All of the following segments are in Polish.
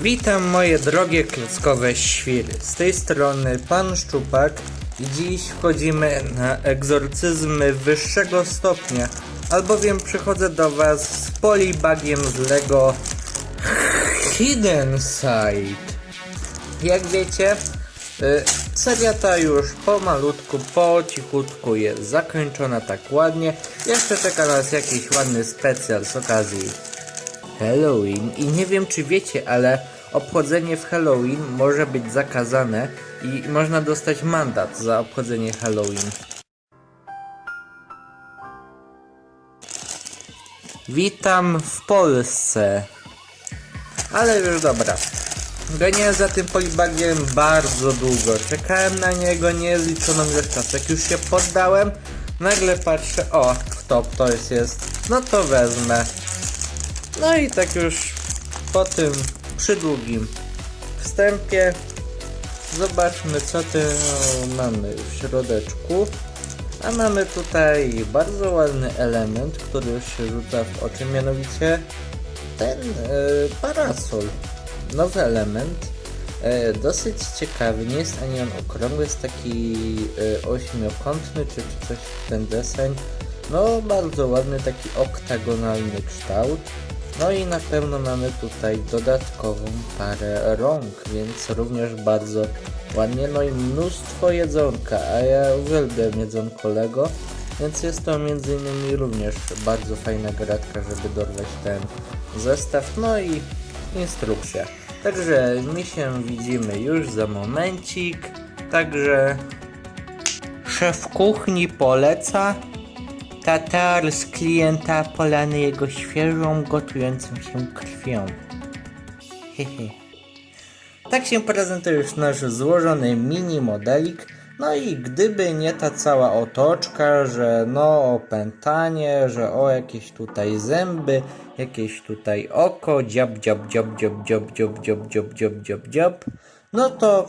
Witam moje drogie klockowe świry. Z tej strony pan Szczupak i dziś wchodzimy na egzorcyzmy wyższego stopnia, albowiem przychodzę do was z polibagiem z Lego Hidden Side. Jak wiecie, seria ta już pomalutku, po cichutku jest zakończona tak ładnie. Jeszcze czeka nas jakiś ładny specjal z okazji Halloween i nie wiem czy wiecie, ale obchodzenie w Halloween może być zakazane i można dostać mandat za obchodzenie Halloween. Witam w Polsce. Ale już dobra. Goniłem za tym polibagiem bardzo długo. Czekałem na niego niezliczoną ilość czasu. Jak już się poddałem, nagle patrzę, o, kto to jest, jest. No to wezmę. No i tak już po tym przydługim wstępie zobaczmy co tu mamy w środeczku. A mamy tutaj bardzo ładny element, który się rzuca w oczy, mianowicie ten e, parasol. Nowy element. E, dosyć ciekawy, nie jest ani on okrągły, jest taki e, ośmiokątny, czy, czy coś w ten deseń. No, bardzo ładny, taki oktagonalny kształt. No i na pewno mamy tutaj dodatkową parę rąk, więc również bardzo ładnie. No i mnóstwo jedzonka, a ja uwielbiam jedzonko Lego, więc jest to między innymi również bardzo fajna gratka, żeby dorwać ten zestaw. No i instrukcja. Także my się widzimy już za momencik. Także szef kuchni poleca Tatar z klienta polany jego świeżą, gotującą się krwią. Hehe. Tak się prezentuje już nasz złożony mini modelik. No i gdyby nie ta cała otoczka, że no opętanie, że o jakieś tutaj zęby, jakieś tutaj oko, dziab, dziab, dziab, dziab, dziab, dziab, dziab, dziab, dziab, dziab, dziab, no to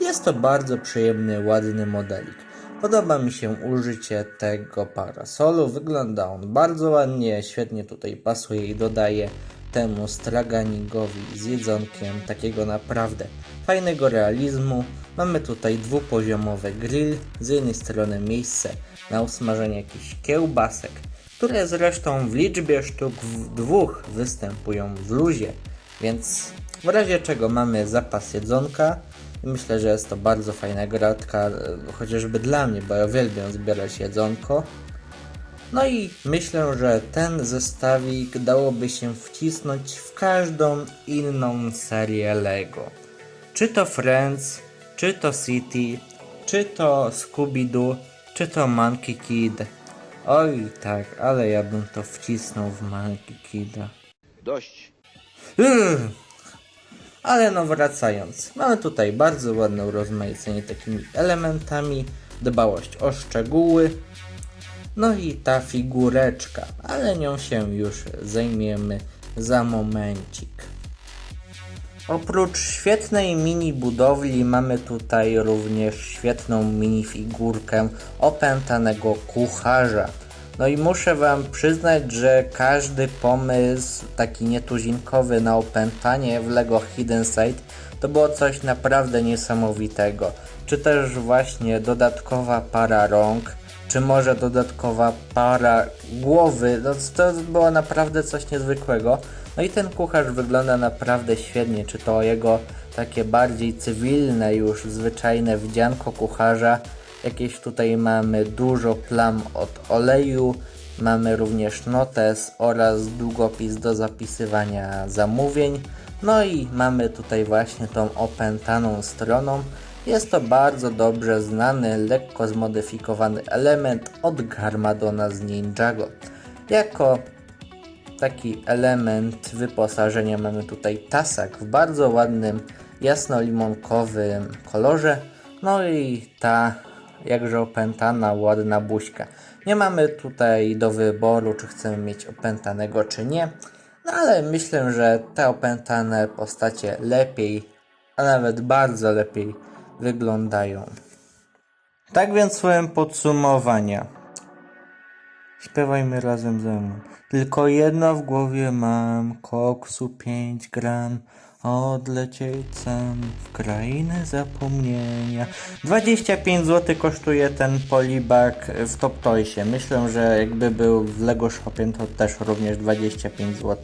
jest to bardzo przyjemny, ładny modelik. Podoba mi się użycie tego parasolu. Wygląda on bardzo ładnie, świetnie tutaj pasuje i dodaje temu straganigowi z jedzonkiem takiego naprawdę fajnego realizmu. Mamy tutaj dwupoziomowy grill, z jednej strony miejsce na usmażenie jakichś kiełbasek, które zresztą w liczbie sztuk w dwóch występują w luzie, więc w razie czego mamy zapas jedzonka, Myślę, że jest to bardzo fajna gratka, e, chociażby dla mnie, bo ja uwielbiam zbierać jedzonko. No i myślę, że ten zestawik dałoby się wcisnąć w każdą inną serię Lego. Czy to Friends, czy to City, czy to Scooby-Doo, czy to Monkey Kid. Oj tak, ale ja bym to wcisnął w Monkey Kida. Dość. Ugh. Ale no wracając, mamy tutaj bardzo ładne urozmaicenie takimi elementami, dbałość o szczegóły, no i ta figureczka, ale nią się już zajmiemy za momencik. Oprócz świetnej mini budowli mamy tutaj również świetną mini figurkę opętanego kucharza. No i muszę wam przyznać, że każdy pomysł taki nietuzinkowy na opętanie w LEGO Hidden Side to było coś naprawdę niesamowitego. Czy też właśnie dodatkowa para rąk, czy może dodatkowa para głowy, no to było naprawdę coś niezwykłego. No i ten kucharz wygląda naprawdę świetnie, czy to jego takie bardziej cywilne już zwyczajne wdzianko kucharza. Jakieś tutaj mamy dużo plam od oleju, mamy również notes oraz długopis do zapisywania zamówień. No i mamy tutaj właśnie tą opętaną stroną. Jest to bardzo dobrze znany, lekko zmodyfikowany element od Garmadona z Ninjago. Jako taki element wyposażenia mamy tutaj tasak w bardzo ładnym jasnolimonkowym kolorze. No i ta jakże opętana, ładna buźka. Nie mamy tutaj do wyboru, czy chcemy mieć opętanego, czy nie. No ale myślę, że te opętane postacie lepiej, a nawet bardzo lepiej wyglądają. Tak więc słowem podsumowania. Śpiewajmy razem ze mną. Tylko jedno w głowie mam, koksu 5 gram. Odlecieć sam w krainę zapomnienia. 25 zł kosztuje ten polibag w Top Toysie. Myślę, że jakby był w Lego Shopie, to też również 25 zł.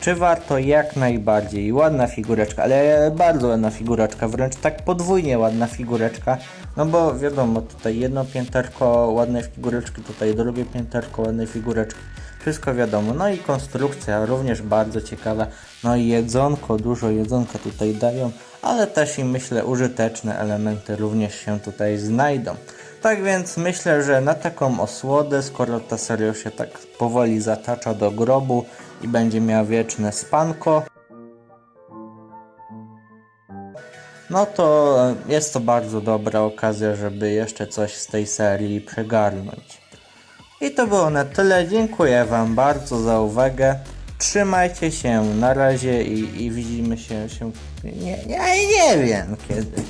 Czy warto? Jak najbardziej. Ładna figureczka, ale bardzo ładna figureczka, wręcz tak podwójnie ładna figureczka. No bo wiadomo, tutaj jedno pięterko ładnej figureczki, tutaj drugie pięterko ładnej figureczki. Wszystko wiadomo. No i konstrukcja również bardzo ciekawa. No i jedzonko, dużo jedzonka tutaj dają, ale też i myślę użyteczne elementy również się tutaj znajdą. Tak więc myślę, że na taką osłodę, skoro ta seria się tak powoli zatacza do grobu i będzie miała wieczne spanko, no to jest to bardzo dobra okazja, żeby jeszcze coś z tej serii przegarnąć. I to było na tyle. Dziękuję Wam bardzo za uwagę. Trzymajcie się na razie i, i widzimy się, się nie, nie, nie wiem kiedy.